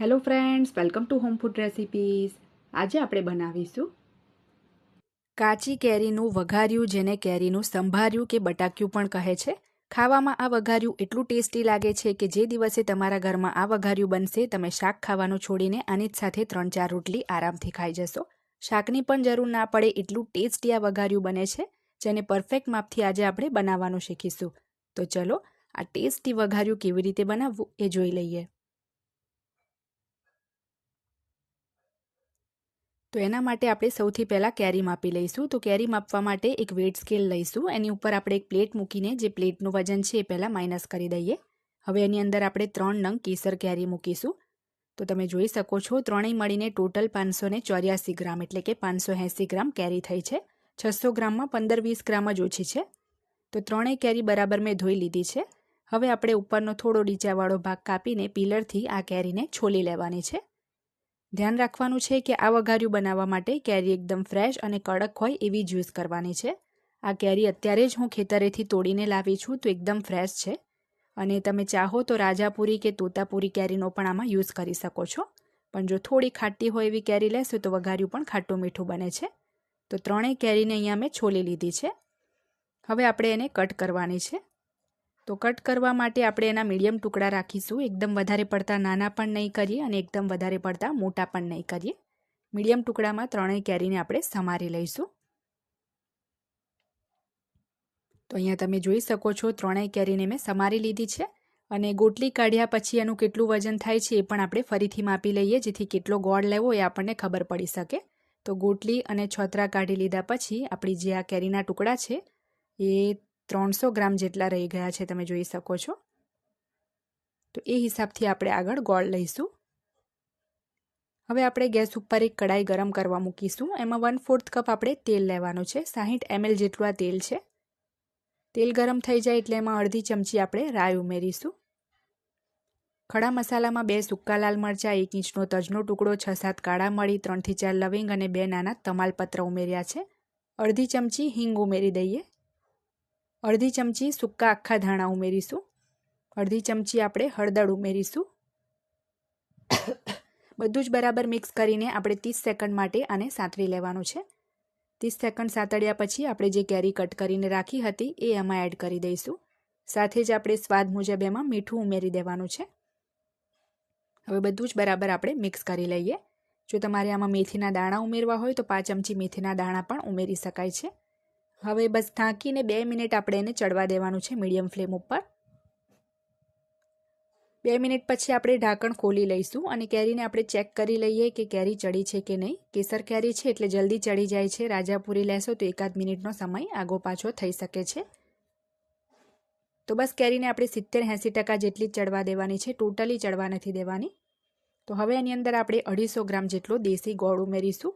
Hello friends welcome to home food recipes આજે આપણે બનાવીશું કાચી કેરીનું વઘાર્યું, જેને કેરીનું સંભાર્યું કે બટાક્યું પણ કહે છે. ખાવામાં આ વઘાર્યું એટલું ટેસ્ટી લાગે છે કે જે દિવસે તમારા ઘરમાં આ વઘાર્યું બનશે, તમે શાક ખાવાનું છોડીને આની જ સાથે ત્રણ ચાર રોટલી આરામથી ખાઈ જશો. શાકની પણ જરૂર ના પડે એટલું ટેસ્ટી આ વઘાર્યું બને છે, જેને પરફેક્ટ માપથી આજે આપણે બનાવવાનું શીખીશું. તો ચલો, આ ટેસ્ટી વઘાર્યું કેવી રીતે બનાવવું એ જોઈ લઈએ. તો એના માટે આપણે સૌથી પહેલાં કેરી માપી લઈશું. તો કેરી માપવા માટે એક વેટ સ્કેલ લઈશું. એની ઉપર આપણે એક પ્લેટ મૂકીને જે પ્લેટનું વજન છે એ પહેલાં માઇનસ કરી દઈએ. હવે એની અંદર આપણે ત્રણ નંગ કેસર કેરી મૂકીશું. તો તમે જોઈ શકો છો, ત્રણેય મળીને ટોટલ પાંચસો ચોર્યાસી ગ્રામ, એટલે કે પાંચસો એંસી ગ્રામ કેરી થઈ છે. છસો ગ્રામમાં પંદર વીસ ગ્રામ જ ઓછી છે. તો ત્રણેય કેરી બરાબર મેં ધોઈ લીધી છે. હવે આપણે ઉપરનો થોડો ડીચાવાળો ભાગ કાપીને, પીલરથી આ કેરીને છોલી લેવાની છે. ધ્યાન રાખવાનું છે કે આ વઘાર્યું બનાવવા માટે કેરી એકદમ ફ્રેશ અને કડક હોય એવી જ યુઝ કરવાની છે. આ કેરી અત્યારે જ હું ખેતરેથી તોડીને લાવી છું, તો એકદમ ફ્રેશ છે. અને તમે ચાહો તો રાજાપુરી કે તોતાપુરી કેરીનો પણ આમાં યુઝ કરી શકો છો. પણ જો થોડી ખાટી હોય એવી કેરી લેશો તો વઘાર્યું પણ ખાટું મીઠું બને છે. તો ત્રણેય કેરીને અહીંયા મેં છોલી લીધી છે. હવે આપણે એને કટ કરવાની છે. તો કટ કરવા માટે આપણે એના મીડિયમ ટુકડા રાખીશું. એકદમ વધારે પડતા નાના પણ નહીં કરીએ અને એકદમ વધારે પડતા મોટા પણ નહીં કરીએ. મીડિયમ ટુકડામાં ત્રણેય કેરીને આપણે સમારી લઈશું. તો અહીંયા તમે જોઈ શકો છો, ત્રણેય કેરીને મેં સમારી લીધી છે અને ગોટલી કાઢ્યા પછી એનું કેટલું વજન થાય છે એ પણ આપણે ફરીથી માપી લઈએ, જેથી કેટલો ગોળ લેવો એ આપણને ખબર પડી શકે. તો ગોટલી અને છોતરા કાઢી લીધા પછી આપણી જે આ કેરીના ટુકડા છે એ ત્રણસો ગ્રામ જેટલા રહી ગયા છે તમે જોઈ શકો છો. તો એ હિસાબથી આપણે આગળ ગોળ લઈશું. હવે આપણે ગેસ ઉપર એક કડાઈ ગરમ કરવા મૂકીશું. એમાં વન ફોર્થ કપ આપણે તેલ લેવાનું છે. સાહીઠ એમએલ જેટલું આ તેલ છે. તેલ ગરમ થઈ જાય એટલે એમાં અડધી ચમચી આપણે રાઈ ઉમેરીશું. ખડા મસાલામાં બે સૂકા લાલ મરચાં, એક ઇંચનો તજનો ટુકડો, છ સાત કાળા મળી ત્રણથી ચાર લવિંગ અને બે નાના તમાલપત્ર ઉમેર્યા છે. અડધી ચમચી હિંગ ઉમેરી દઈએ. અડધી ચમચી સૂકા આખા ધાણા ઉમેરીશું. અડધી ચમચી આપણે હળદર ઉમેરીશું. બધું જ બરાબર મિક્સ કરીને આપણે ત્રીસ સેકન્ડ માટે આને સાંતળી લેવાનું છે. ત્રીસ સેકન્ડ સાંતળ્યા પછી આપણે જે કેરી કટ કરીને રાખી હતી એ એમાં એડ કરી દઈશું. સાથે જ આપણે સ્વાદ મુજબ એમાં મીઠું ઉમેરી દેવાનું છે. હવે બધું જ બરાબર આપણે મિક્સ કરી લઈએ. જો તમારે આમાં મેથીના દાણા ઉમેરવા હોય તો પાંચ ચમચી મેથીના દાણા પણ ઉમેરી શકાય છે. હવે બસ ઢાંકીને બે મિનિટ આપણે એને ચડવા દેવાનું છે મીડિયમ ફ્લેમ ઉપર. બે મિનિટ પછી આપણે ઢાંકણ ખોલી લઈશું અને કેરીને આપણે ચેક કરી લઈએ કે કેરી ચડી છે કે નહીં. કેસર કેરી છે એટલે જલ્દી ચડી જાય છે. રાજાપુરી લેશો તો એકાદ મિનિટનો સમય આગો પાછો થઈ શકે છે. તો બસ કેરીને આપણે સિત્તેર એંસી ટકા જેટલી ચડવા દેવાની છે. ટોટલી ચડવા નથી દેવાની. તો હવે એની અંદર આપણે અઢીસો ગ્રામ જેટલો દેશી ગોળ ઉમેરીશું.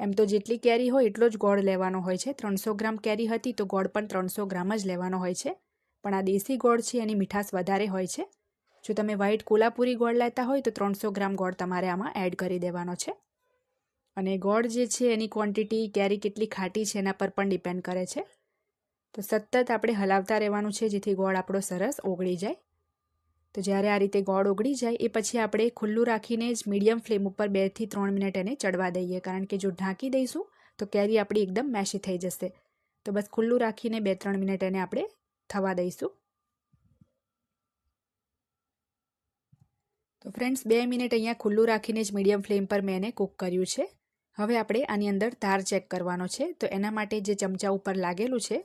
એમ તો જેટલી કેરી હોય એટલો જ ગોળ લેવાનો હોય છે. ત્રણસો ગ્રામ કેરી હતી તો ગોળ પણ ત્રણસો ગ્રામ જ લેવાનો હોય છે. પણ આ દેશી ગોળ છે, એની મીઠાશ વધારે હોય છે. જો તમે વ્હાઈટ કોલાપુરી ગોળ લેતા હોય તો ત્રણસો ગ્રામ ગોળ તમારે આમાં એડ કરી દેવાનો છે. અને ગોળ જે છે, એની ક્વોન્ટિટી કેરી કેટલી ખાટી છે, એના પર પણ ડિપેન્ડ કરે છે. તો સતત આપણે હલાવતા રહેવાનું છે, જેથી ગોળ આપણો સરસ ઓગળી જાય. તો જ્યારે આ રીતે ગોળ ઓગળી જાય, એ પછી આપણે ખુલ્લું રાખીને જ મીડિયમ ફ્લેમ ઉપર બેથી ત્રણ મિનિટ એને ચડવા દઈએ. કારણ કે જો ઢાંકી દઈશું, તો કેરી આપણી એકદમ મેશી થઈ જશે. તો બસ ખુલ્લું રાખીને બે ત્રણ મિનિટ એને આપણે થવા દઈશું. તો ફ્રેન્ડ્સ, બે મિનિટ અહીંયા ખુલ્લું રાખીને જ મીડિયમ ફ્લેમ પર મેં એને કૂક કર્યું છે. હવે આપણે આની અંદર ધાર ચેક કરવાનો છે. તો એના માટે જે ચમચા ઉપર લાગેલું છે,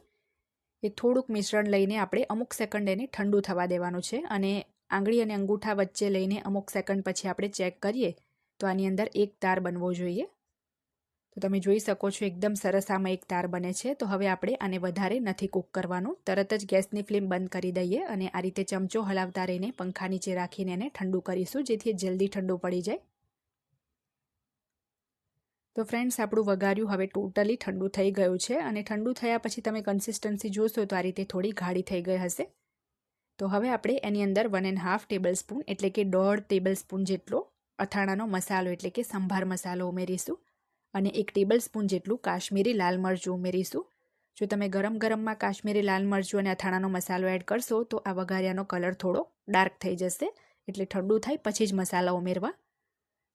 એ થોડુંક મિશ્રણ લઈને આપણે અમુક સેકન્ડ એને ઠંડુ થવા દેવાનું છે અને આંગળી અને અંગૂઠા વચ્ચે લઈને અમુક સેકન્ડ પછી આપણે ચેક કરીએ, તો આની અંદર એક તાર બનવો જોઈએ. તો તમે જોઈ શકો છો એકદમ સરસ આમાં એક તાર બને છે. તો હવે આપણે આને વધારે નથી કૂક કરવાનું. તરત જ ગેસની ફ્લેમ બંધ કરી દઈએ અને આ રીતે ચમચો હલાવતા રહીને પંખા નીચે રાખીને એને ઠંડુ કરીશું, જેથી જલ્દી ઠંડુ પડી જાય. તો ફ્રેન્ડ્સ, આપણું વઘાર્યું હવે ટોટલી ઠંડુ થઈ ગયું છે અને ઠંડુ થયા પછી તમે કન્સિસ્ટન્સી જોશો તો આ રીતે થોડી ગાઢી થઈ ગઈ હશે. તો હવે આપણે એની અંદર one and half tablespoon એટલે કે દોઢ ટેબલ સ્પૂન જેટલો અથાણાનો મસાલો એટલે કે સંભાર મસાલો ઉમેરીશું અને એક ટેબલ સ્પૂન જેટલું કાશ્મીરી લાલ મરચું ઉમેરીશું. જો તમે ગરમ ગરમમાં કાશ્મીરી લાલ મરચું અને અથાણાનો મસાલો એડ કરશો તો આ વઘારિયાનો કલર થોડો ડાર્ક થઈ જશે એટલે ઠંડુ થાય પછી જ મસાલા ઉમેરવા.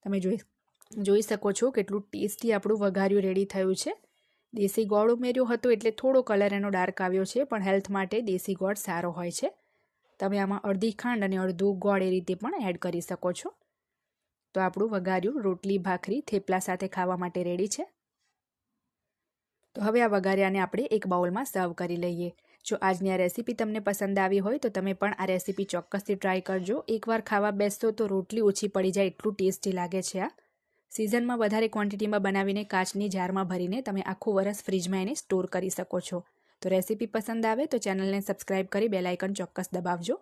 તમે જોઈ જોઈ શકો છો કેટલું ટેસ્ટી આપણું વઘાર્યું રેડી થયું છે. દેશી ગોળ ઉમેર્યો હતો એટલે થોડો કલર એનો ડાર્ક આવ્યો છે પણ હેલ્થ માટે દેશી ગોળ સારો હોય છે. તમે આમાં અડધી ખાંડ અને અડધું ગોળ એ રીતે પણ એડ કરી શકો છો. તો આપણું વઘાર્યું રોટલી, ભાખરી, થેપલા સાથે ખાવા માટે રેડી છે. તો હવે આ વઘાર્યાને આપણે એક બાઉલમાં સર્વ કરી લઈએ. જો આજની આ રેસીપી તમને પસંદ આવી હોય તો તમે પણ આ રેસીપી ચોક્કસથી ટ્રાય કરજો. એકવાર ખાવા બેસતો તો રોટલી ઓછી પડી જાય એટલું ટેસ્ટી લાગે છે આ. સિઝનમાં વધારે ક્વોન્ટિટીમાં બનાવીને કાચની જારમાં ભરીને તમે આખું વરસ ફ્રીજમાં એને સ્ટોર કરી શકો છો. તો રેસીપી પસંદ આવે તો ચેનલને સબસ્ક્રાઇબ કરી બેલાઇકન ચોક્કસ દબાવજો.